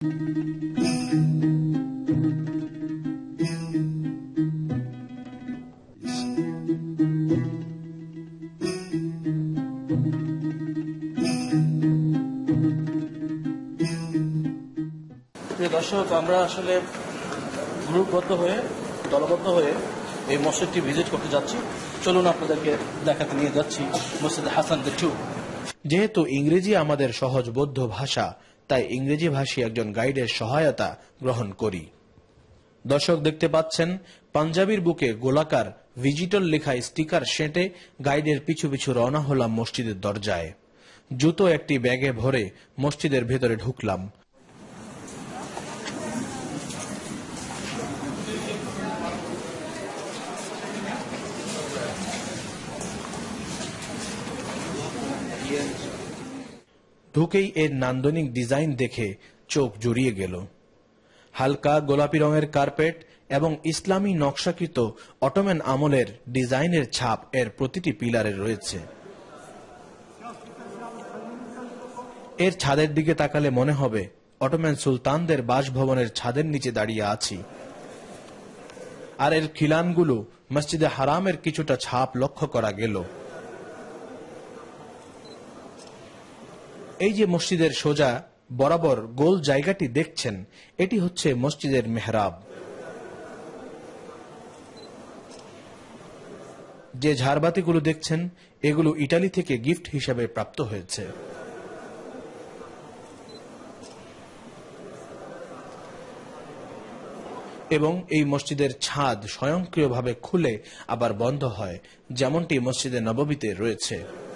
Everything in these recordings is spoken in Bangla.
দর্শক, আমরা আসলে গ্রুপবদ্ধ হয়ে, দলবদ্ধ হয়ে এই মসজিদটি ভিজিট করতে যাচ্ছি। চলুন আপনাদেরকে দেখাতে নিয়ে যাচ্ছি মসজিদ হাসান দ্য যেহেতু ইংরেজি আমাদের সহজবোধ্য ভাষা তাই ইংরেজি ভাষী একজন গাইডের সহায়তা গ্রহণ করি। দর্শক দেখতে পাচ্ছেন, পাঞ্জাবির বুকে গোলাকার ভিজিটর লেখা স্টিকার সেঁটে গাইডের পিছু পিছু রওনা হলাম মসজিদের দরজায়। জুতো একটি ব্যাগে ভরে মসজিদের ভেতরে ঢুকলাম। ঢুকেই এর নান্দনিক ডিজাইন দেখে চোখ জুড়িয়ে গেল। হালকা গোলাপি রঙের কার্পেট এবং ইসলামী নকশাকৃত অটোম্যান আমলের ডিজাইনের ছাপ এর প্রতিটি পিলারে রয়েছে। এর ছাদের দিকে তাকালে মনে হবে, অটোম্যান সুলতানদের বাসভবনের ছাদের নিচে দাঁড়িয়ে আছি। আর এর খিলানগুলো মসজিদে হারামের কিছুটা ছাপ লক্ষ্য করা গেল। এই যে মসজিদের সোজা বরাবর গোল জায়গাটি দেখছেন, এটি হচ্ছে মসজিদের মেহরাব। যে ঝাড়বাতিগুলো দেখছেন, এগুলো ইটালি থেকে গিফট হিসাবে প্রাপ্ত হয়েছে। এবং এই মসজিদের ছাদ স্বয়ংক্রিয়ভাবে খুলে আবার বন্ধ হয়, যেমনটি মসজিদে নববীতে রয়েছে।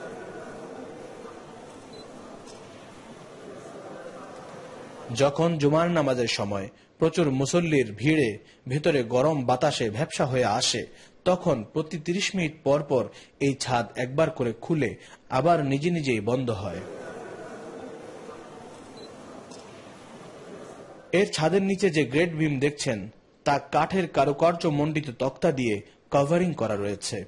যখন জুমার নামাজের সময় প্রচুর মুসল্লির ভিড়ে ভেতরে গরম বাতাসে ভ্যাপসা হয়ে আসে, তখন প্রতি তিরিশ মিনিট পর পর এই ছাদ একবার করে খুলে আবার নিজে নিজেই বন্ধ হয়। এর ছাদের নিচে যে গ্রেট বিম দেখছেন, তা কাঠের কারুকার্য মণ্ডিত তক্তা দিয়ে কভারিং করা রয়েছে।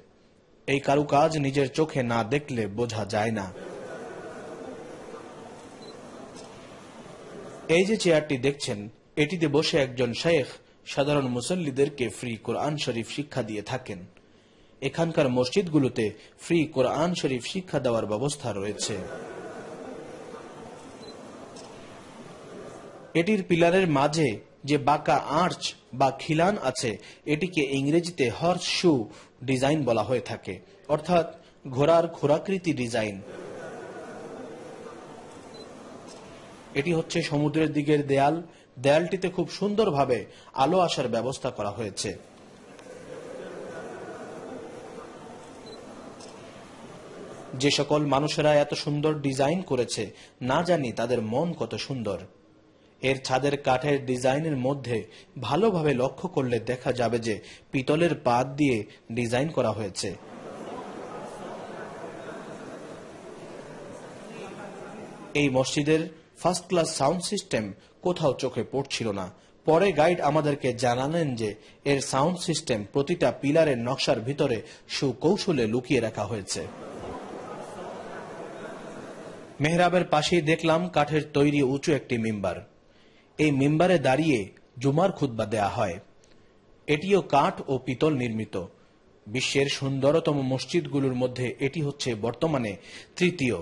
এই কারুকাজ নিজের চোখে না দেখলে বোঝা যায় না। এই যে চেয়ারটি দেখছেন, এটিতে বসে একজন শেখ সাধারণ মুসল্লিদেরকে ফ্রি কোরআন শরীফ শিক্ষা দিয়ে থাকেন। এখানকার মসজিদগুলোতে ফ্রি কোরআন শরীফ শিক্ষা দেওয়ার ব্যবস্থা রয়েছে। এটির পিলারের মাঝে যে বাঁকা আর্চ বা খিলান আছে, এটিকে ইংরেজিতে হর্স শু ডিজাইন বলা হয়ে থাকে। অর্থাৎ ঘোড়ার খোরাকৃতি ডিজাইন। এটি হচ্ছে সমুদ্রের দিকের দেয়াল। দেয়ালটিতে খুব সুন্দরভাবে আলো আসার ব্যবস্থা করা হয়েছে। যে সকল মানুষেরা এত সুন্দর ডিজাইন করেছে, না জানি তাদের মন কত সুন্দর। এর ছাদের কাঠের ডিজাইনের মধ্যে ভালোভাবে লক্ষ্য করলে দেখা যাবে যে পিতলের পাত দিয়ে ডিজাইন করা হয়েছে। এই মসজিদের ফার্স্ট ক্লাস সাউন্ড সিস্টেম কোথাও চোখে পড়ছিল না। পরে গাইড আমাদেরকে জানালেন যে, এর সাউন্ড সিস্টেম প্রতিটা পিলারের নকশার ভিতরে সুকৌশলে লুকিয়ে রাখা হয়েছে। মেহরাবের পাশেই দেখলাম কাঠের তৈরি উঁচু একটি মিম্বার। এই মিম্বারে দাঁড়িয়ে জুমার খুতবা দেয়া হয়। এটিও কাঠ ও পিতল নির্মিত। বিশ্বের সুন্দরতম মসজিদগুলোর মধ্যে এটি হচ্ছে বর্তমানে তৃতীয়।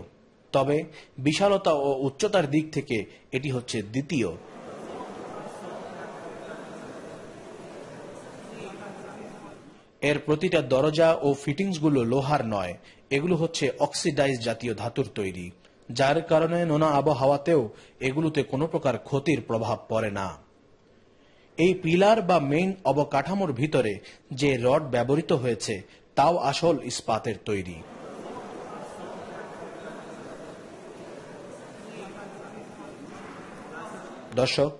তবে বিশালতা ও উচ্চতার দিক থেকে এটি হচ্ছে দ্বিতীয়। এর প্রতিটা দরজা ও ফিটিংসগুলো লোহার নয়, এগুলো হচ্ছে অক্সিডাইজ জাতীয় ধাতুর তৈরি, যার কারণে নোনা আবহাওয়াতেও এগুলোতে কোনো প্রকার ক্ষতির প্রভাব পড়ে না। এই পিলার বা মেইন অবকাঠামোর ভিতরে যে রড ব্যবহৃত হয়েছে, তাও আসল ইস্পাতের তৈরি। দর্শক,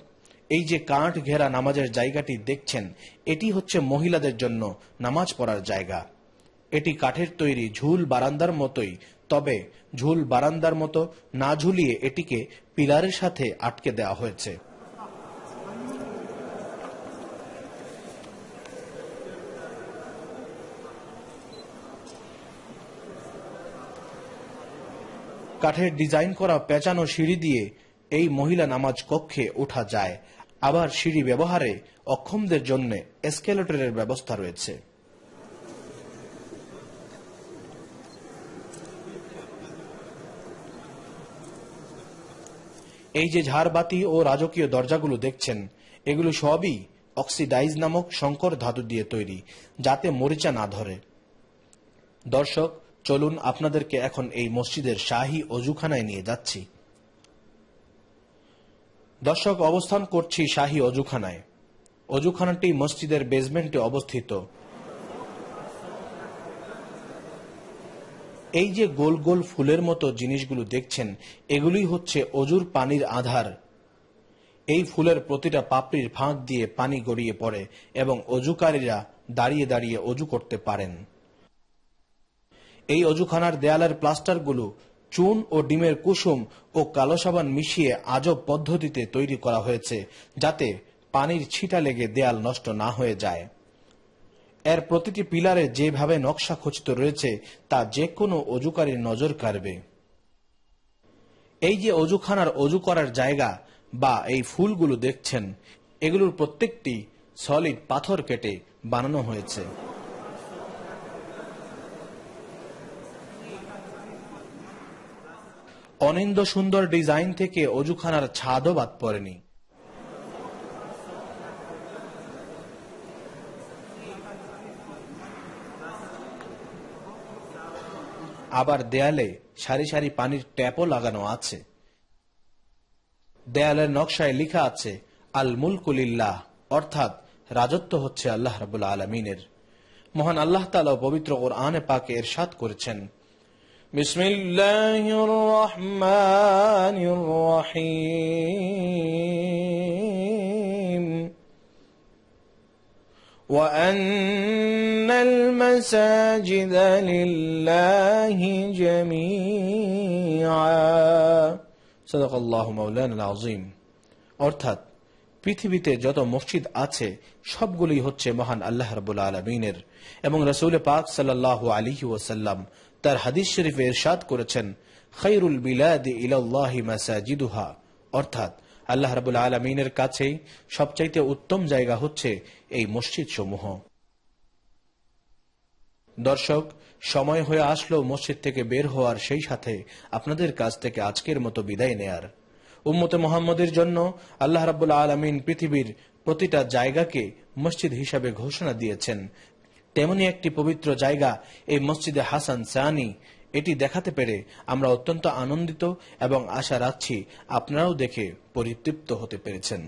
এই যে কাঠ ঘেরা নামাজের জায়গাটি দেখছেন, এটি হচ্ছে মহিলাদের জন্য নামাজ পড়ার জায়গা। এটি কাঠের তৈরি ঝুল বারান্দার মতোই, তবে ঝুল বারান্দার মতো না ঝুলিয়ে এটিকে পিলারের সাথে আটকে দেওয়া হয়েছে। কাঠের ডিজাইন করা পেঁচানো সিঁড়ি দিয়ে এই মহিলা নামাজ কক্ষে ওঠা যায়। আবার সিঁড়ি ব্যবহারে অক্ষমদের জন্য এসকেলেটরের ব্যবস্থা রয়েছে। এই যে ঝাড়বাতি ও রাজকীয় দরজাগুলো দেখছেন, এগুলো সবই অক্সিডাইজ নামক সংকর ধাতু দিয়ে তৈরি, যাতে মরিচা না ধরে। দর্শক, চলুন আপনাদেরকে এখন এই মসজিদের শাহী অজুখানায় নিয়ে যাচ্ছি। দর্শক, অবস্থান করছি শাহী অজুখানায়। অজুখানাটি মসজিদের বেসমেন্টে অবস্থিত। এই যে গোল গোল ফুলের মতো জিনিসগুলো দেখছেন এগুলি হচ্ছে অজুর পানির আধার। এই ফুলের প্রতিটা পাপড়ির ফাঁক দিয়ে পানি গড়িয়ে পড়ে এবং অজুকারীরা দাঁড়িয়ে দাঁড়িয়ে অজু করতে পারেন। এই অজুখানার দেয়ালের প্লাস্টারগুলো চুন ও ডিমের কুসুম ও কালো সাবান মিশিয়ে আজব পদ্ধতিতে তৈরি করা হয়েছে, যাতে পানির ছিটা লেগে দেয়াল নষ্ট না হয়ে যায়। এর প্রতিটি পিলারে যেভাবে নকশা খচিত রয়েছে, তা যে কোনো অজুকারীর নজর কাড়বে। এই যে অজুখানার অজু করার জায়গা বা এই ফুলগুলো দেখছেন, এগুলোর প্রত্যেকটি সলিড পাথর কেটে বানানো হয়েছে। অনিন্দ সুন্দর ডিজাইন থেকে অজুখানার ছাদও বাদ পড়েনি। আবার দেয়ালে সারি সারি পানির ট্যাপও লাগানো আছে। দেয়ালের নকশায় লেখা আছে, আল মুলকুলিল্লাহ অর্থাৎ রাজত্ব হচ্ছে আল্লাহ রাবুল আলমিনের। মহান আল্লাহ তালা পবিত্র ওর আনে পাকে এরশাদ করেছেন। বিসমিল্লাহির রহমানির রহিম وأن المساجد لله جميعا صدق الله مولانا العظيم অর্থাৎ পৃথিবীতে যত মসজিদ আছে সবগুলি হচ্ছে মহান আল্লাহ রাবুল আলমিনের এবং রসুল পাক সাল্লাহ আলিহি ওসাল্লাম তার হাদিস শরীফে ইরশাদ করেছেন খৈরুল বিলাদ ইলাল্লাহি মাসাজিদুহা। অর্থাৎ আল্লাহ রাবুল আলমিনের কাছেই সবচাইতে উত্তম জায়গা হচ্ছে এই মসজিদ সমূহ দর্শক, সময় হয়ে আসলো মসজিদ থেকে বের হওয়ার সেই সাথে আপনাদের কাছ থেকে আজকের মতো বিদায় নেয়ার। উম্মতে মোহাম্মদের জন্য আল্লাহ রাবুল আলমিন পৃথিবীর প্রতিটা জায়গাকে মসজিদ হিসাবে ঘোষণা দিয়েছেন তেমনি একটি পবিত্র জায়গা এই মসজিদে হাসান সানি। এটি দেখাতে পেরে আমরা অত্যন্ত আনন্দিত এবং আশা রাখছি আপনারাও দেখে পরিতৃপ্ত হতে পেরেছেন।